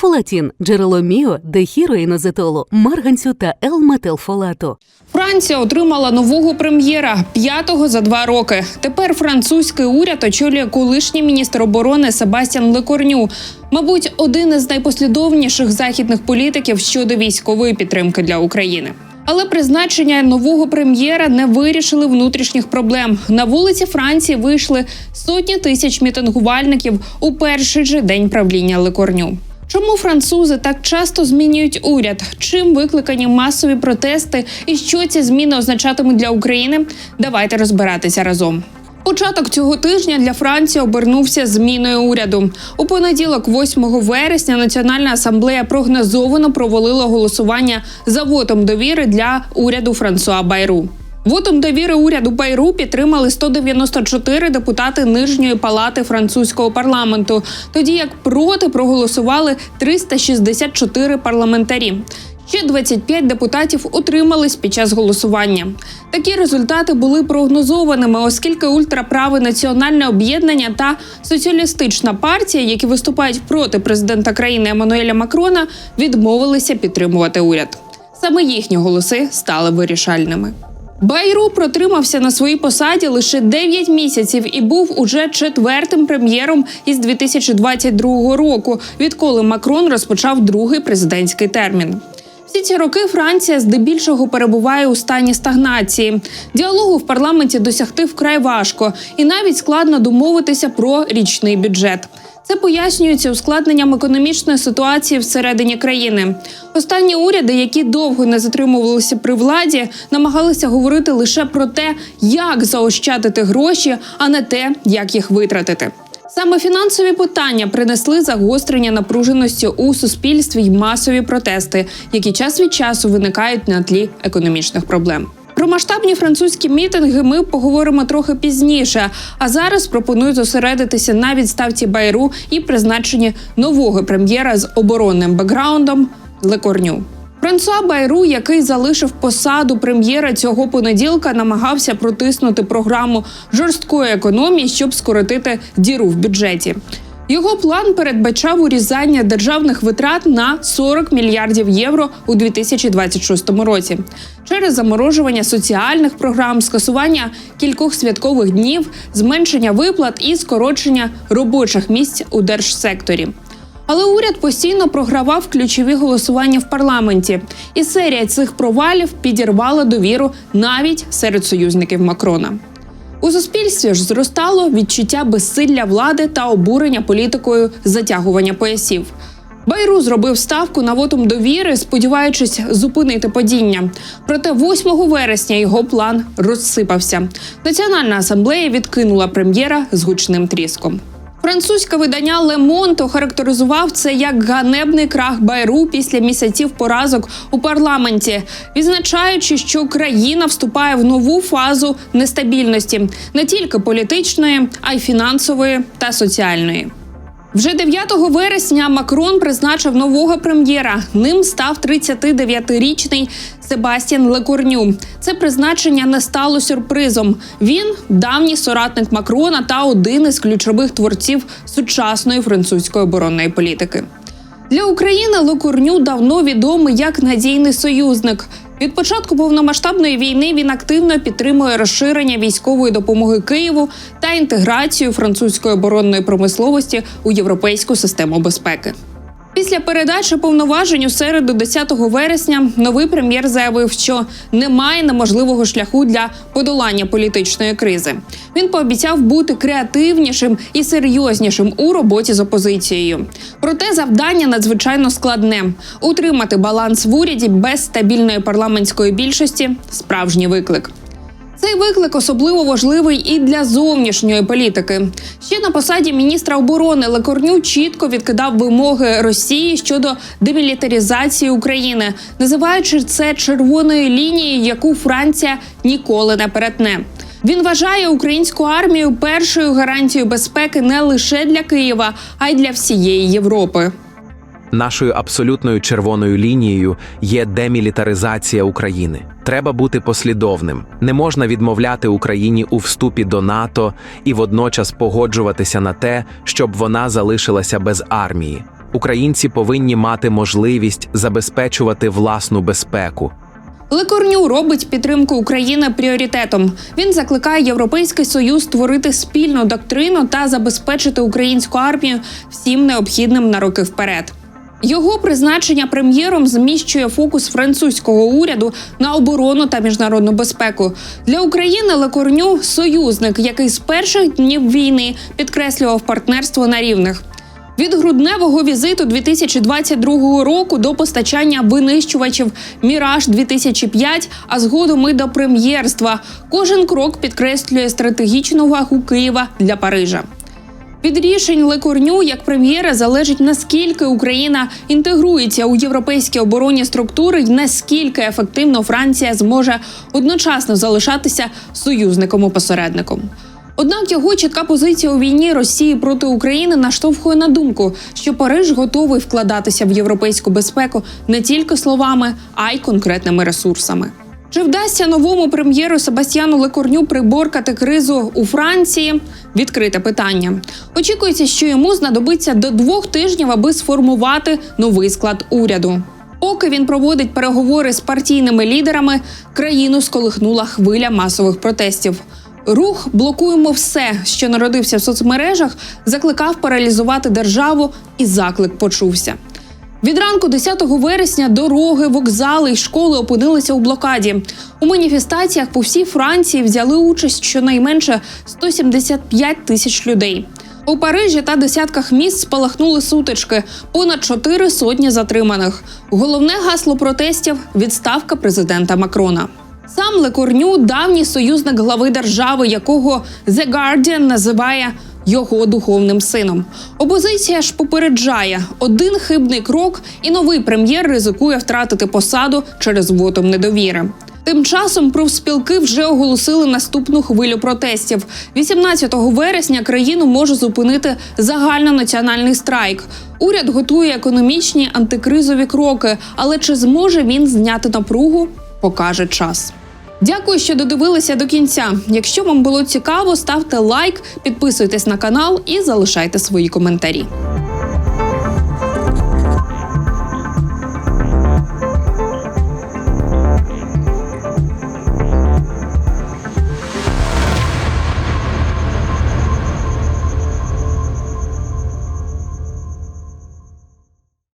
Фолатін джерело міо, дехіроїнозетолу, марганцю та Л-метилфолату. Франція отримала нового прем'єра п'ятого за два роки. Тепер французький уряд очолює колишній міністр оборони Себастьян Лекорню. Мабуть, один із найпослідовніших західних політиків щодо військової підтримки для України. Але призначення нового прем'єра не вирішили внутрішніх проблем. На вулиці Франції вийшли сотні тисяч мітингувальників у перший же день правління Лекорню. Чому французи так часто змінюють уряд? Чим викликані масові протести і що ці зміни означатимуть для України? Давайте розбиратися разом. Початок цього тижня для Франції обернувся зміною уряду. У понеділок, 8 вересня, Національна асамблея прогнозовано провалила голосування за вотом довіри для уряду Франсуа Байру. Вотом довіри уряду Байру підтримали 194 депутати нижньої палати французького парламенту, тоді як проти проголосували 364 парламентарі. Ще 25 депутатів утримались під час голосування. Такі результати були прогнозованими, оскільки ультраправе національне об'єднання та соціалістична партія, які виступають проти президента країни Еммануеля Макрона, відмовилися підтримувати уряд. Саме їхні голоси стали вирішальними. Байру протримався на своїй посаді лише 9 місяців і був уже четвертим прем'єром із 2022 року, відколи Макрон розпочав другий президентський термін. Всі ці роки Франція здебільшого перебуває у стані стагнації. Діалогу в парламенті досягти вкрай важко, і навіть складно домовитися про річний бюджет. Це пояснюється ускладненням економічної ситуації всередині країни. Останні уряди, які довго не затримувалися при владі, намагалися говорити лише про те, як заощадити гроші, а не те, як їх витратити. Саме фінансові питання принесли загострення напруженості у суспільстві й масові протести, які час від часу виникають на тлі економічних проблем. Про масштабні французькі мітинги ми поговоримо трохи пізніше. А зараз пропоную зосередитися на відставці Байру і призначенні нового прем'єра з оборонним бекграундом Лекорню. Франсуа Байру, який залишив посаду прем'єра цього понеділка, намагався протиснути програму жорсткої економії, щоб скоротити діру в бюджеті. Його план передбачав урізання державних витрат на 40 мільярдів євро у 2026 році через заморожування соціальних програм, скасування кількох святкових днів, зменшення виплат і скорочення робочих місць у держсекторі. Але уряд постійно програвав ключові голосування в парламенті, і серія цих провалів підірвала довіру навіть серед союзників Макрона. У суспільстві ж зростало відчуття безсилля влади та обурення політикою затягування поясів. Байру зробив ставку на вотум довіри, сподіваючись зупинити падіння. Проте 8 вересня його план розсипався. Національна асамблея відкинула прем'єра з гучним тріском. Французьке видання Le Monde охарактеризував це як ганебний крах Байру після місяців поразок у парламенті, відзначаючи, що країна вступає в нову фазу нестабільності не тільки політичної, а й фінансової та соціальної. Вже 9 вересня Макрон призначив нового прем'єра. Ним став 39-річний Себастьян Лекорню. Це призначення не стало сюрпризом. Він давній соратник Макрона та один із ключових творців сучасної французької оборонної політики. Для України Лекорню давно відомий як надійний союзник. Від початку повномасштабної війни він активно підтримує розширення військової допомоги Києву та інтеграцію французької оборонної промисловості у європейську систему безпеки. Після передачі повноважень у середу, 10 вересня, новий прем'єр заявив, що немає неможливого шляху для подолання політичної кризи. Він пообіцяв бути креативнішим і серйознішим у роботі з опозицією. Проте завдання надзвичайно складне: утримати баланс в уряді без стабільної парламентської більшості справжній виклик. Цей виклик особливо важливий і для зовнішньої політики. Ще на посаді міністра оборони Лекорню чітко відкидав вимоги Росії щодо демілітаризації України, називаючи це червоною лінією, яку Франція ніколи не перетне. Він вважає українську армію першою гарантією безпеки не лише для Києва, а й для всієї Європи. Нашою абсолютною червоною лінією є демілітаризація України. Треба бути послідовним. Не можна відмовляти Україні у вступі до НАТО і водночас погоджуватися на те, щоб вона залишилася без армії. Українці повинні мати можливість забезпечувати власну безпеку. Лекорню робить підтримку України пріоритетом. Він закликає Європейський Союз створити спільну доктрину та забезпечити українську армію всім необхідним на роки вперед. Його призначення прем'єром зміщує фокус французького уряду на оборону та міжнародну безпеку. Для України Лекорню союзник, який з перших днів війни підкреслював партнерство на рівних. Від грудневого візиту 2022 року до постачання винищувачів Міраж 2005 а згодом і до прем'єрства. Кожен крок підкреслює стратегічну вагу Києва для Парижа. Від рішень Лекорню як прем'єра залежить наскільки Україна інтегрується у європейські оборонні структури, і наскільки ефективно Франція зможе одночасно залишатися союзником і посередником. Однак його чітка позиція у війні Росії проти України наштовхує на думку, що Париж готовий вкладатися в європейську безпеку не тільки словами, а й конкретними ресурсами. Чи вдасться новому прем'єру Себастьяну Лекорню приборкати кризу у Франції? Відкрите питання. Очікується, що йому знадобиться до двох тижнів, аби сформувати новий склад уряду. Поки він проводить переговори з партійними лідерами, країну сколихнула хвиля масових протестів. Рух блокуємо все, що народився в соцмережах, закликав паралізувати державу, і заклик почувся. Від ранку 10 вересня дороги, вокзали й школи опинилися у блокаді. У маніфестаціях по всій Франції взяли участь щонайменше 175 тисяч людей. У Парижі та десятках міст спалахнули сутички, понад чотири сотні затриманих. Головне гасло протестів відставка президента Макрона. Сам Лекорню давній союзник глави держави, якого The Guardian називає його духовним сином. Опозиція ж попереджає один хибний крок, і новий прем'єр ризикує втратити посаду через вотом недовіри. Тим часом профспілки вже оголосили наступну хвилю протестів. 18 вересня країну може зупинити загальнонаціональний страйк. Уряд готує економічні антикризові кроки, але чи зможе він зняти напругу, покаже час. Дякую, що додивилися до кінця. Якщо вам було цікаво, ставте лайк, підписуйтесь на канал і залишайте свої коментарі.